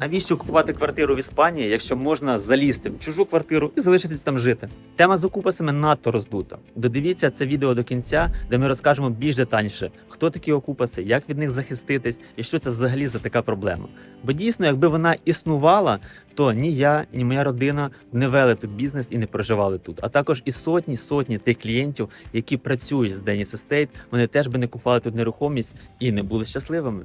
Навіщо купувати квартиру в Іспанії, якщо можна залізти в чужу квартиру і залишитись там жити? Тема з окупасами надто роздута. Додивіться це відео до кінця, де ми розкажемо більш детальніше, хто такі окупаси, як від них захиститись і що це взагалі за така проблема. Бо дійсно, якби вона існувала, то ні я, ні моя родина не вели тут бізнес і не проживали тут. А також і сотні сотні тих клієнтів, які працюють з Dennis Estate, вони теж би не купували тут нерухомість і не були щасливими.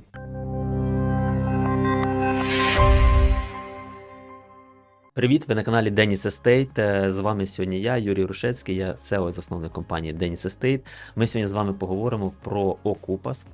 Привіт, ви на каналі Denis Estate. Е, З вами сьогодні я, Юрій Рушецький, я CEO і засновник компанії Denis Estate. Ми сьогодні з вами поговоримо про Окупас.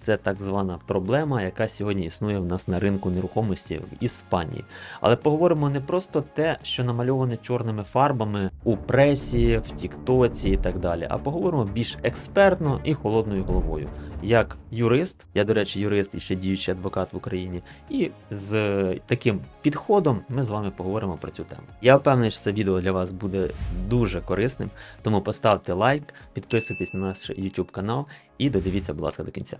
Це так звана проблема, яка сьогодні існує в нас на ринку нерухомості в Іспанії. Але поговоримо не просто те, що намальоване чорними фарбами у пресі, в Тіктоці і так далі, а поговоримо більш експертно і холодною головою. Як юрист, я, до речі, юрист і ще діючий адвокат в Україні, і з таким підходом ми з вами поговоримо про цю тему. Я впевнений, що це відео для вас буде дуже корисним, тому поставте лайк, підписуйтесь на наш YouTube канал і додивіться, будь ласка, до кінця.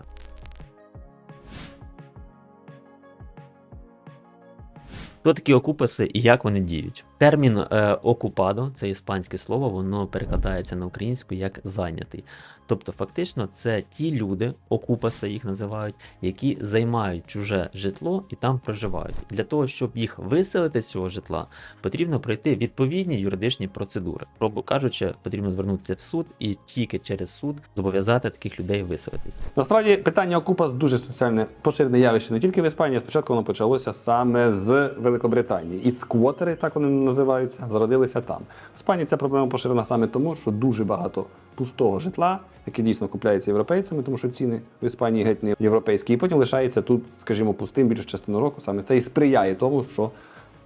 Хто такі окупаси і як вони діють? Термін е, окупадо, це іспанське слово, воно перекладається на українську як зайнятий. Тобто, фактично, це ті люди, окупаси їх називають, які займають чуже житло і там проживають. Для того, щоб їх виселити з цього житла, потрібно пройти відповідні юридичні процедури. Грубо кажучи, потрібно звернутися в суд і тільки через суд зобов'язати таких людей виселитися. Насправді питання окупас дуже соціальне поширене явище не тільки в Іспанії. Спочатку воно почалося саме з Великобританії. І сквотери, так вони називаються, зародилися там. В Іспанії ця проблема поширена саме тому, що дуже багато пустого житла, яке дійсно купляється європейцями, тому що ціни в Іспанії геть не європейські, і потім лишається тут, скажімо, пустим більшу частину року. Саме це і сприяє тому, що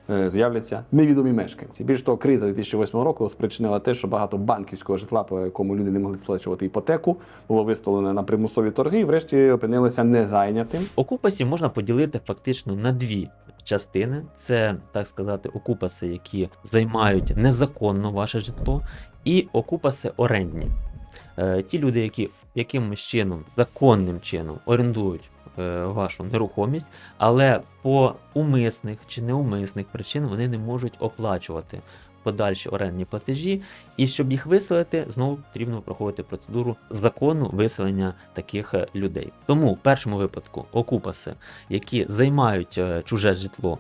е, з'являться невідомі мешканці. Більш того, криза 2008 року спричинила те, що багато банківського житла, по якому люди не могли сплачувати іпотеку, було виставлено на примусові торги, і врешті опинилося незайнятим. Окупасів можна поділити фактично на дві частини: це так сказати, окупаси, які займають незаконно ваше житло, і окупаси орендні. Е, Ті люди, які якимось чином, законним чином орендують е, вашу нерухомість, але по умисних чи неумисних причин вони не можуть оплачувати подальші орендні платежі. І щоб їх виселити, знову потрібно проходити процедуру закону виселення таких е, людей. Тому в першому випадку окупаси, які займають чуже житло,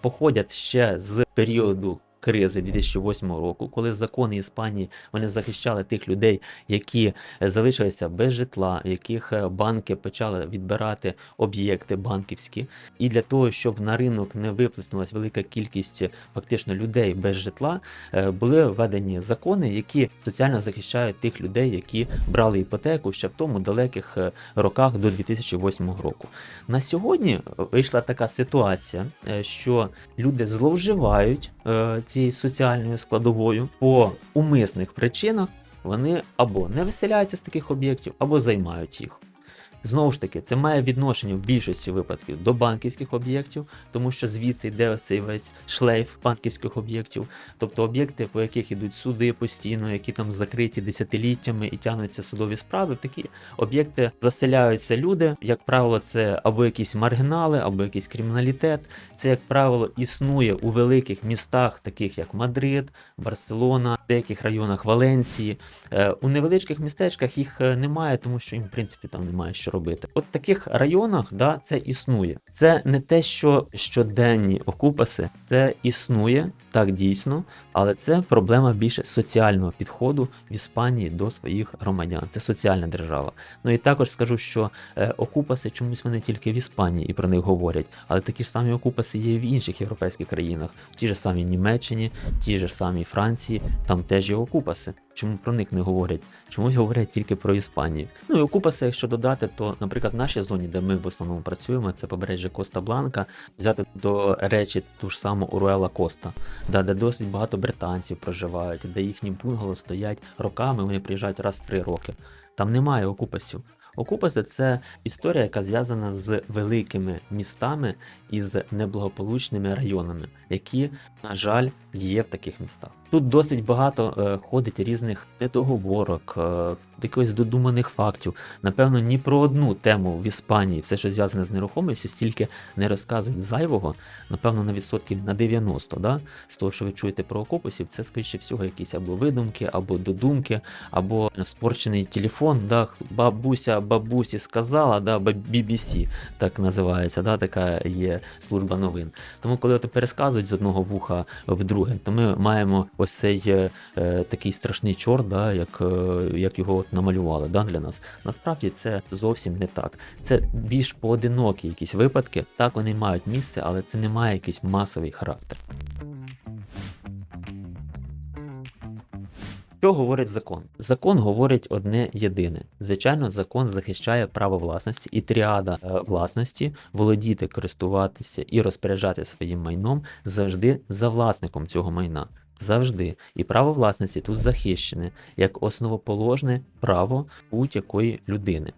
походять ще з періоду. Кризи 2008 року, коли закони Іспанії вони захищали тих людей, які е, залишилися без житла, яких е, банки почали відбирати об'єкти банківські, і для того, щоб на ринок не виплеснулася велика кількість фактично людей без житла, е, були введені закони, які соціально захищають тих людей, які брали іпотеку ще в тому далеких роках до 2008 року. На сьогодні вийшла така ситуація, що люди зловживають цією соціальною складовою по умисних причинах. Вони або не виселяються з таких об'єктів, або займають їх. Знову ж таки, це має відношення в більшості випадків до банківських об'єктів, тому що звідси йде цей весь шлейф банківських об'єктів, тобто об'єкти, по яких ідуть суди постійно, які там закриті десятиліттями і тягнуться судові справи. Такі об'єкти заселяються люди. Як правило, це або якісь маргінали, або якийсь криміналітет. Це, як правило, існує у великих містах, таких як Мадрид, Барселона, в деяких районах Валенсії. Е, У невеличких містечках їх е, немає, тому що їм, в принципі, там немає що робити. От в таких районах да, це існує. Це не те, що щоденні окупаси, це існує так дійсно, але це проблема більше соціального підходу в Іспанії до своїх громадян. Це соціальна держава. Ну і також скажу, що е, окупаси чомусь вони тільки в Іспанії і про них говорять, але такі ж самі окупаси є і в інших європейських країнах, в тій ж самій Німеччині, в тій ж самій Франції, там теж є окупаси. Чому про них не говорять? Чомусь говорять тільки про Іспанію. Ну і окупаси, якщо додати, то, наприклад, в нашій зоні, де ми в основному працюємо, це побережжя Коста Бланка, взяти до речі ту ж саму Уруела Коста, да, де досить багато британців проживають, де їхні бунгало стоять роками, вони приїжджають раз в три роки. Там немає окупасів. Окупаси це історія, яка зв'язана з великими містами і з неблагополучними районами, які, на жаль, є в таких містах. Тут досить багато е, ходить різних недоговорок, е, якихось додуманих фактів. Напевно, ні про одну тему в Іспанії, все, що зв'язане з нерухомістю, стільки не розказують зайвого, напевно, на відсотків на 90, да? з того, що ви чуєте про окупасів, це скоріше всього якісь або видумки, або додумки, або спорчений телефон, да? бабуся бабусі сказала, да? BBC так називається, да? така є служба новин. Тому, коли от пересказують з одного вуха в друге, то ми маємо ось цей е, е, такий страшний чорт, да, як, е, як його от намалювали да, для нас. Насправді це зовсім не так. Це більш поодинокі якісь випадки. Так вони мають місце, але це не має якийсь масовий характер. Що говорить закон? Закон говорить одне єдине. Звичайно, закон захищає право власності і тріада е, власності володіти, користуватися і розпоряджати своїм майном завжди за власником цього майна. Завжди. І право власності тут захищене як основоположне право будь-якої людини.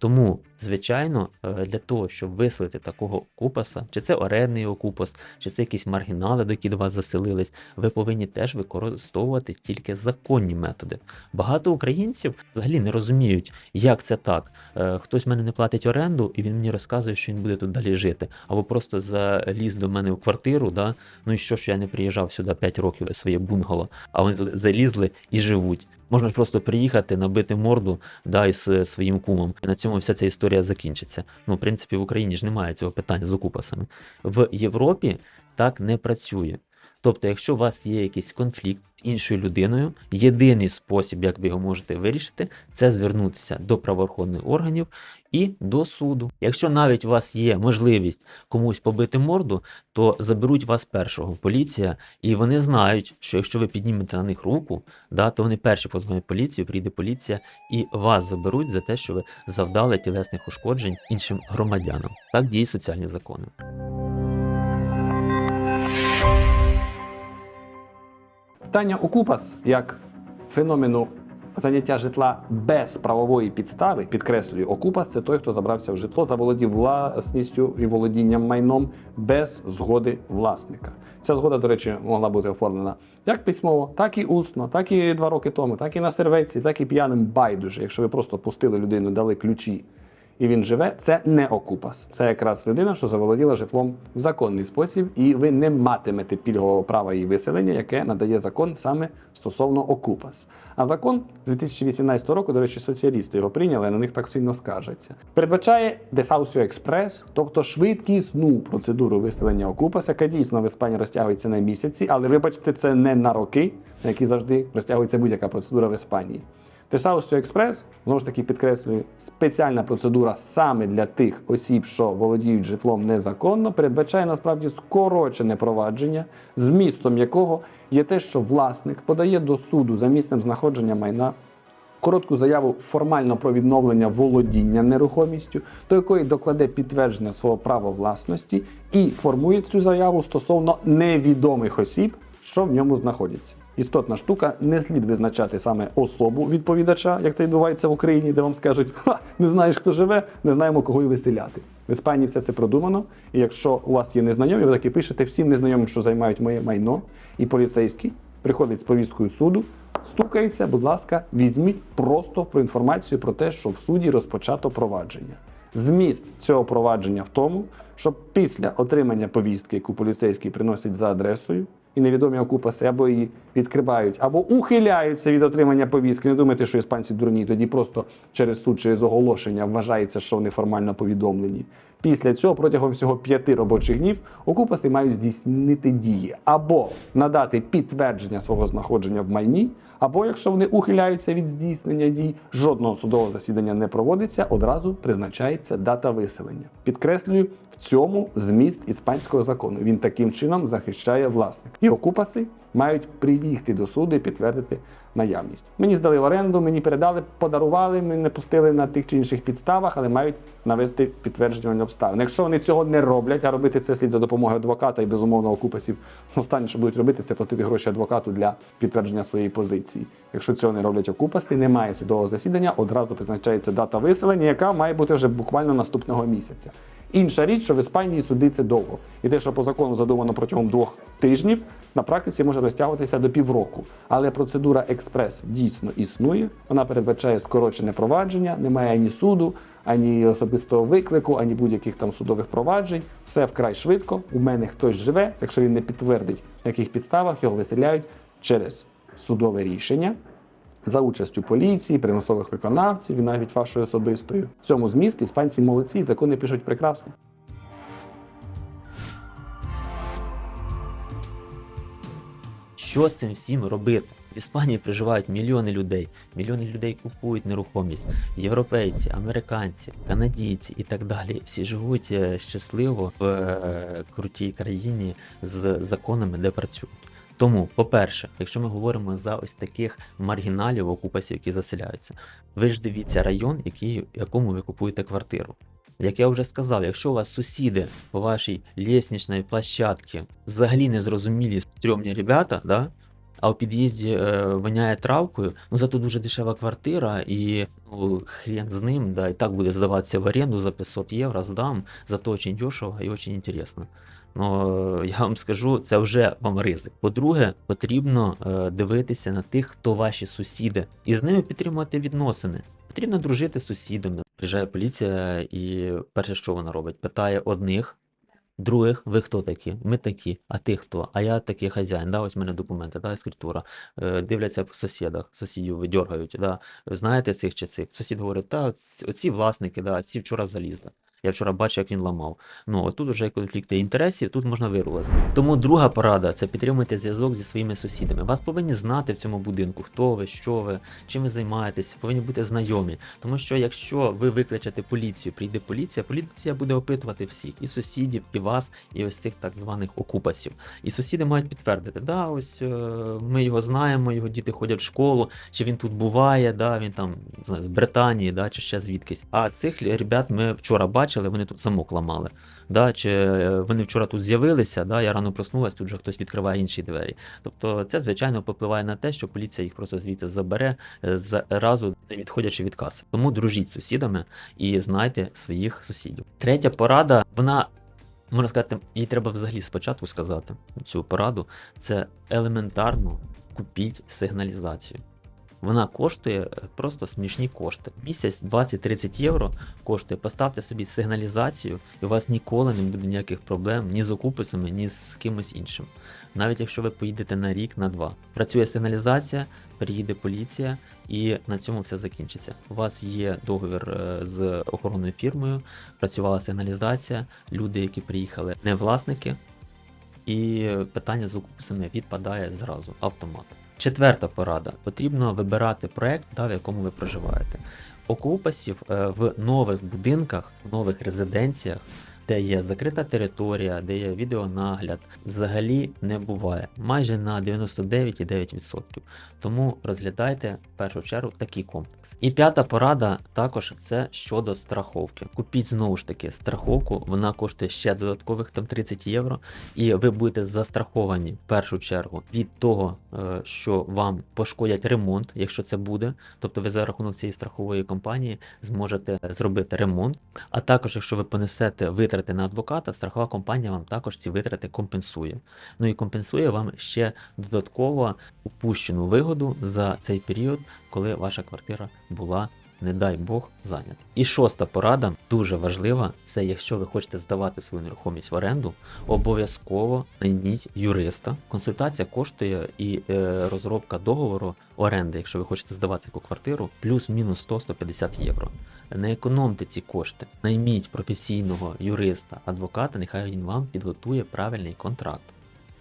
Тому, звичайно, е, для того, щоб виселити такого окупаса, чи це орендний окупас, чи це якісь маргінали, до які до вас заселились, ви повинні теж використовувати тільки законні методи. Багато українців взагалі не розуміють, як це так. Е, Хтось мене не платить оренду, і він мені розказує, що він буде тут далі жити. Або просто заліз до мене в квартиру, да? ну і що, що я не приїжджав сюди 5 років своє бунгало, а вони тут залізли і живуть. Можна ж просто приїхати, набити морду да, із своїм кумом. І на цьому вся ця історія закінчиться. Ну, в принципі, в Україні ж немає цього питання з окупасами. В Європі так не працює. Тобто, якщо у вас є якийсь конфлікт з іншою людиною, єдиний спосіб, як ви його можете вирішити, це звернутися до правоохоронних органів і до суду. Якщо навіть у вас є можливість комусь побити морду, то заберуть вас першого поліція, і вони знають, що якщо ви піднімете на них руку, да, то вони перші позвонять поліцію, прийде поліція і вас заберуть за те, що ви завдали тілесних ушкоджень іншим громадянам. Так діють соціальні закони. Питання окупас як феномену заняття житла без правової підстави, підкреслюю, окупас це той, хто забрався в житло, заволодів власністю і володінням майном без згоди власника. Ця згода, до речі, могла бути оформлена як письмово, так і усно, так і два роки тому, так і на серветці, так і п'яним байдуже. Якщо ви просто пустили людину, дали ключі і він живе, це не окупас. Це якраз людина, що заволоділа житлом в законний спосіб, і ви не матимете пільгового права її виселення, яке надає закон саме стосовно окупас. А закон з 2018 року, до речі, соціалісти його прийняли, на них так сильно скаржаться. Передбачає Десаусіо Експрес, тобто швидкісну процедуру виселення окупаса, яка дійсно в Іспанії розтягується на місяці, але вибачте, це не на роки, на які завжди розтягується будь-яка процедура в Іспанії. Тесаусіо Експрес, знову ж таки підкреслюю, спеціальна процедура саме для тих осіб, що володіють житлом незаконно, передбачає насправді скорочене провадження, змістом якого є те, що власник подає до суду за місцем знаходження майна коротку заяву формально про відновлення володіння нерухомістю, до якої докладе підтвердження свого права власності і формує цю заяву стосовно невідомих осіб, що в ньому знаходяться. Істотна штука, не слід визначати саме особу відповідача, як це відбувається в Україні, де вам скажуть, Ха, не знаєш, хто живе, не знаємо, кого й виселяти. В Іспанії все це продумано. І якщо у вас є незнайомі, ви таки пишете всім незнайомим, що займають моє майно, і поліцейський приходить з повісткою суду, стукається, будь ласка, візьміть просто про інформацію про те, що в суді розпочато провадження. Зміст цього провадження в тому, що після отримання повістки, яку поліцейський приносить за адресою, і невідомі окупаси або її відкривають, або ухиляються від отримання повістки. Не думайте, що іспанці дурні, тоді просто через суд, через оголошення вважається, що вони формально повідомлені. Після цього протягом всього п'яти робочих днів окупаси мають здійснити дії або надати підтвердження свого знаходження в майні, або якщо вони ухиляються від здійснення дій, жодного судового засідання не проводиться, одразу призначається дата виселення. Підкреслюю, в цьому зміст іспанського закону. Він таким чином захищає власника. І окупаси мають приїхати до суду і підтвердити наявність. Мені здали в оренду, мені передали, подарували, мене не пустили на тих чи інших підставах, але мають навести підтверджувальні обставини. Якщо вони цього не роблять, а робити це слід за допомогою адвоката і безумовно окупасів, останнє, що будуть робити, це платити гроші адвокату для підтвердження своєї позиції. Якщо цього не роблять окупаси, немає судового засідання, одразу призначається дата виселення, яка має бути вже буквально наступного місяця. Інша річ, що в Іспанії суди це довго. І те, що по закону задумано протягом двох тижнів, на практиці може розтягуватися до півроку. Але процедура експрес дійсно існує. Вона передбачає скорочене провадження, немає ані суду, ані особистого виклику, ані будь-яких там судових проваджень. Все вкрай швидко. У мене хтось живе. Якщо він не підтвердить, на яких підставах його виселяють через судове рішення за участю поліції, примусових виконавців і навіть вашою особистою. В цьому зміст іспанці молодці, закони пишуть прекрасно. Що з цим всім робити? В Іспанії проживають мільйони людей. Мільйони людей купують нерухомість. Європейці, американці, канадійці і так далі. Всі живуть е, щасливо в е, крутій країні з законами, де працюють. Тому, по-перше, якщо ми говоримо за ось таких маргіналів окупасів, які заселяються, ви ж дивіться район, який, якому ви купуєте квартиру. Як я вже сказав, якщо у вас сусіди по вашій лісничній площадці взагалі незрозумілі стрьомні ребята, да, а у під'їзді е, воняє травкою, ну зато дуже дешева квартира, і ну, хрен з ним, да, і так буде здаватися в оренду за 500 євро, здам, зато очень дешево і очень інтересно. Ну, я вам скажу, це вже вам ризик. По-друге, потрібно е, дивитися на тих, хто ваші сусіди, і з ними підтримувати відносини. Потрібно дружити з сусідами. Приїжджає поліція, і перше, що вона робить, питає одних, других, ви хто такі? Ми такі, а ти хто? А я такий хазяїн, да, ось в мене документи, да, ескритура. Е, дивляться по сусідах, сусідів видьоргають, да. Знаєте цих чи цих? Сусід говорить, та оці власники, да, ці вчора залізли. Я вчора бачив, як він ламав. Ну, от тут вже конфлікти інтересів, тут можна вирулити. Тому друга порада це підтримуйте зв'язок зі своїми сусідами. Вас повинні знати в цьому будинку, хто ви, що ви, чим ви займаєтесь, повинні бути знайомі. Тому що якщо ви викличете поліцію, прийде поліція, поліція буде опитувати всіх, і сусідів, і вас, і ось цих так званих окупасів. І сусіди мають підтвердити, да, ось е, ми його знаємо, його діти ходять в школу, чи він тут буває, да, він там не знаю, з Британії, да, чи ще звідкись. А цих ребят ми вчора бачили, вони тут замок ламали. Да, чи е, вони вчора тут з'явилися, да, я рано проснулась, тут вже хтось відкриває інші двері. Тобто це, звичайно, попливає на те, що поліція їх просто звідси забере е, зразу не відходячи від каси. Тому дружіть з сусідами і знайте своїх сусідів. Третя порада, вона. Можна сказати, їй треба взагалі спочатку сказати цю пораду. Це елементарно купіть сигналізацію. Вона коштує е, просто смішні кошти. Місяць 20-30 євро коштує. Поставте собі сигналізацію, і у вас ніколи не буде ніяких проблем ні з окуписами, ні з кимось іншим. Навіть якщо ви поїдете на рік, на два. Працює сигналізація, приїде поліція, і на цьому все закінчиться. У вас є договір е, з охоронною фірмою, працювала сигналізація, люди, які приїхали, не власники, і питання з окупусами відпадає зразу автоматом. Четверта порада: потрібно вибирати проект, да, в якому ви проживаєте. Окупасів е, в нових будинках, в нових резиденціях, де є закрита територія, де є відеонагляд, взагалі не буває. Майже на 99,9%. Тому розглядайте в першу чергу такий комплекс. І п'ята порада також це щодо страховки. Купіть знову ж таки страховку, вона коштує ще додаткових там 30 євро, і ви будете застраховані в першу чергу від того, е, що вам пошкодять ремонт, якщо це буде. Тобто ви за рахунок цієї страхової компанії зможете зробити ремонт. А також, якщо ви понесете витрати на адвоката, страхова компанія вам також ці витрати компенсує. Ну і компенсує вам ще додатково упущену вигоду за цей період, коли ваша квартира була. Не дай Бог зайнята. І шоста порада дуже важлива: це якщо ви хочете здавати свою нерухомість в оренду, обов'язково найміть юриста. Консультація коштує і е, розробка договору оренди, якщо ви хочете здавати таку квартиру, плюс-мінус 100-150 євро. Не економте ці кошти, найміть професійного юриста, адвоката, нехай він вам підготує правильний контракт.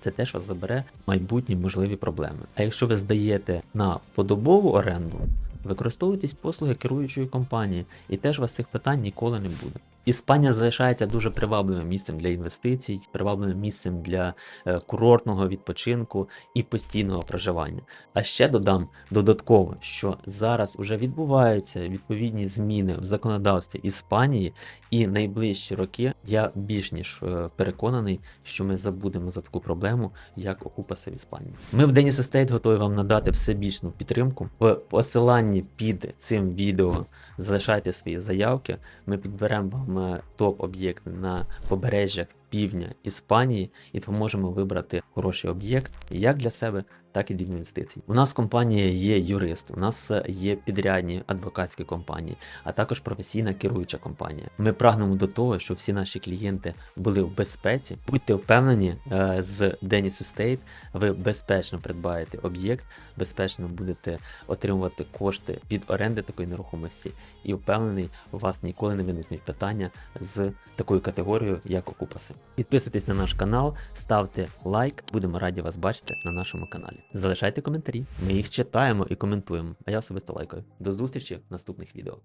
Це теж вас забере майбутні можливі проблеми. А якщо ви здаєте на подобову оренду, використовуйтесь послуги керуючої компанії, і теж вас цих питань ніколи не буде. Іспанія залишається дуже привабливим місцем для інвестицій, привабливим місцем для е, курортного відпочинку і постійного проживання. А ще додам додатково, що зараз уже відбуваються відповідні зміни в законодавстві Іспанії, і найближчі роки я більш ніж е, переконаний, що ми забудемо за таку проблему, як окупаси в Іспанії. Ми в Деніс Естейт готові вам надати всебічну підтримку. В посиланні під цим відео залишайте свої заявки. Ми підберемо вам топ-об'єкти на побережжях півдня Іспанії і допоможемо вибрати хороший об'єкт як для себе, так і для інвестицій. У нас в компанії є юрист, у нас е, є підрядні адвокатські компанії, а також професійна керуюча компанія. Ми прагнемо до того, щоб всі наші клієнти були в безпеці. Будьте впевнені, е, з Dennis Estate ви безпечно придбаєте об'єкт, безпечно будете отримувати кошти від оренди такої нерухомості, і впевнений, у вас ніколи не виникнуть питання з такою категорією, як окупаси. Підписуйтесь на наш канал, ставте лайк, будемо раді вас бачити на нашому каналі. Залишайте коментарі, ми їх читаємо і коментуємо. А я особисто лайкаю. До зустрічі в наступних відео.